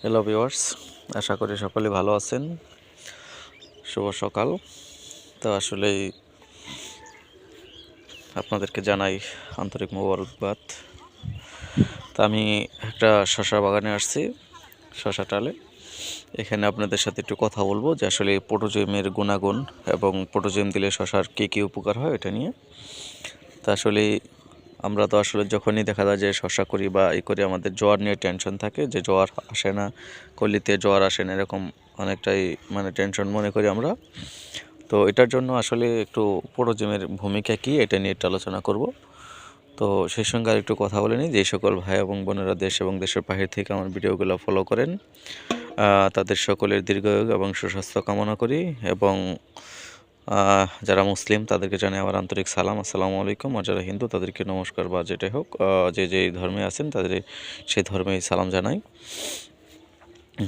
Hello viewers আশা করি সকলে ভালো আছেন। শুভ সকাল। তো আসলেই আপনাদেরকে জানাই আন্তরিক মোবারকবাদ। তা আমি একটা শশা বাগানে আসছি, শশা টালে। এখানে আপনাদের সাথে একটু কথা বলব যে আসলে পোটোজেমের গুণাগুণ এবং পোটোজেম দিলে শশার কী কী উপকার হয় এটা নিয়ে। তা আসলে আমরা তো আসলে যখনই দেখা যায় যে শশা করি বা ই করি, আমাদের জ্বর নিয়ে টেনশন থাকে যে জ্বর আসে না, কলিতে জ্বর আসে না, এরকম অনেকটাই মানে টেনশন মনে করি আমরা। তো এটার জন্য আসলে একটু পোটোজিমের ভূমিকা কী এটা নিয়ে একটু আলোচনা করব। তো সেই সঙ্গে আর একটু কথা বলে নিই। যে সকল ভাই এবং বোনেরা দেশ এবং দেশের বাহির থেকে আমার ভিডিওগুলো ফলো করেন তাদের সকলের দীর্ঘায়ু এবং সুস্বাস্থ্য কামনা করি এবং যারা মুসলিম, তাদেরকে জানাই আমার আন্তরিক সালাম। আসসালামু আলাইকুম। আর যারা হিন্দু, তাদেরকে নমস্কার বা যেটাই হোক যে যে ধর্মে আছেন, তাদের সেই ধর্মেই সালাম জানাই।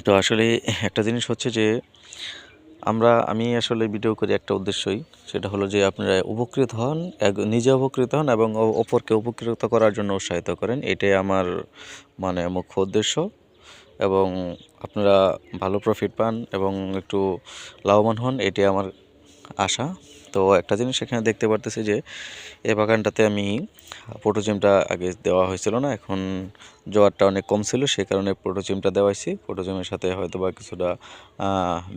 তো আসলে একটা জিনিস হচ্ছে যে, আমরা, আমি আসলে ভিডিও করি একটা উদ্দেশ্যই, সেটা হলো যে আপনারা উপকৃত হন নিজে উপকৃত হন এবং অপরকে উপকৃত করার জন্য উৎসাহিত করেন। এটাই আমার মানে মুখ্য উদ্দেশ্য এবং আপনারা ভালো প্রফিট পান এবং একটু লাভবান হন, এটাই আমার আশা। তো একটা জিনিস এখানে দেখতে পারতেছি যে, এ বাগানটাতে আমি প্রোটোজিমটা আগে দেওয়া হয়েছিল না, এখন জোয়ারটা অনেক কম ছিল সেই কারণে প্রোটোজিমটা দেওয়াইছি। প্রোটোজিমের সাথে হয়তো বা কিছুটা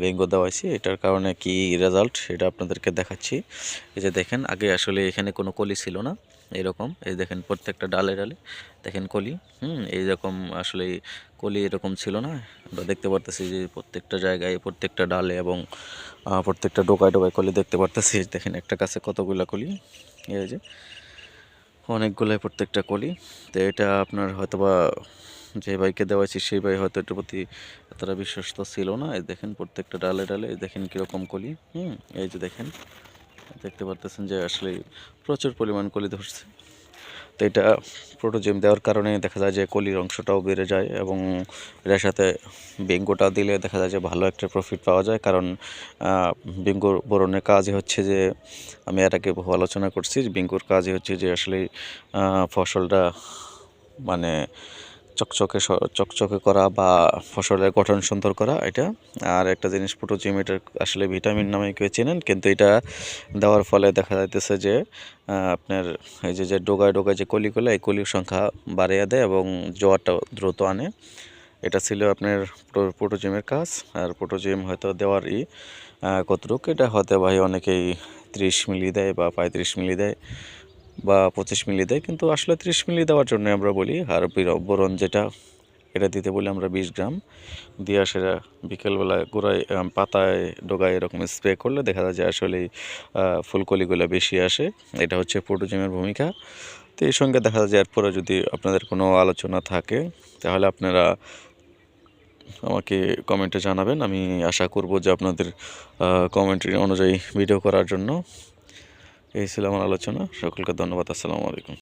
বেঙ্গো দেওয়াইছি। এটার কারণে কি রেজাল্ট সেটা আপনাদেরকে দেখাচ্ছি। এই যে দেখেন, আগে আসলে এখানে কোনো কলি ছিল না, এরকম। এই দেখেন, প্রত্যেকটা ডালে ডালে দেখেন কলি। হুম এইরকম আসলে কলি এরকম ছিল না। আমরা দেখতে পারতেছি যে প্রত্যেকটা জায়গায়, প্রত্যেকটা ডালে এবং প্রত্যেকটা ডোকায় ডোকায় কলি দেখতে পারতেছি। দেখেন, একটা কাছে কতগুলো কলি। এই যে অনেকগুলোই প্রত্যেকটা কলি। তো এটা আপনার হয়তো বা যে ভাইকে দেওয়াছি সেই ভাই হয়তো এটার প্রতি এতটা বিশ্বস্ত ছিল না। এই দেখেন প্রত্যেকটা ডালে ডালে দেখেন কীরকম কলি, হুম? এই যে দেখেন, দেখতে পারতেছেন যে আসলে প্রচুর পরিমাণ কলি ধরছে। তো এটা প্রোটোজিম দেওয়ার কারণে দেখা যায় যে কলির অংশটাও বেড়ে যায় এবং এটার সাথে বেঙ্গোটা দিলে দেখা যায় যে ভালো একটা প্রফিট পাওয়া যায়। কারণ বেঙ্গুর বরণের কাজই হচ্ছে যে, আমি এর আগে বহু আলোচনা করছি বেঙ্গোর কাজই হচ্ছে যে আসলে ফসলটা মানে চকচকে চকচকে করা বা ফসলের গঠন সুন্দর করা, এটা। আর একটা জিনিস প্রোটোজিম এটা আসলে ভিটামিন নামে কেউ চেনেন, কিন্তু এটা দেওয়ার ফলে দেখা যাইতেছে যে আপনার এই যে যে ডোগায় ডোগায় যে কলিগুলো, এই কলির সংখ্যা বাড়িয়ে দেয় এবং জোয়ারটা দ্রুত আনে। এটা ছিল আপনার প্রোটোজিমের কাজ, আর প্রোটোজিম হয়তো দেওয়ারই কতটুকু, এটা হতে ভাই অনেকেই ত্রিশ মিলি দেয় বা পঁয়ত্রিশ মিলি দেয়। বা পঁচিশ মিলি দেয়, কিন্তু আসলে ত্রিশ মিলি দেওয়ার জন্য আমরা বলি আর বোরন যেটা, এটা দিতে বলি আমরা বিশ গ্রাম। দিয়ে সেটা বিকেলবেলায় গোড়ায় পাতায় ডোগায় এরকম স্প্রে করলে দেখা যায় যে আসলে ফুলকলিগুলো বেশি আসে। এটা হচ্ছে প্রোটোজিমের ভূমিকা। তো এই সঙ্গে দেখা যায় এরপরে যদি আপনাদের কোনো আলোচনা থাকে, তাহলে আপনারা আমাকে কমেন্টে জানাবেন। আমি আশা করব যে আপনাদের কমেন্টের অনুযায়ী ভিডিও করার জন্য। এই ছিল আমার আলোচনা। সকলকে ধন্যবাদ। আসসালামু আলাইকুম।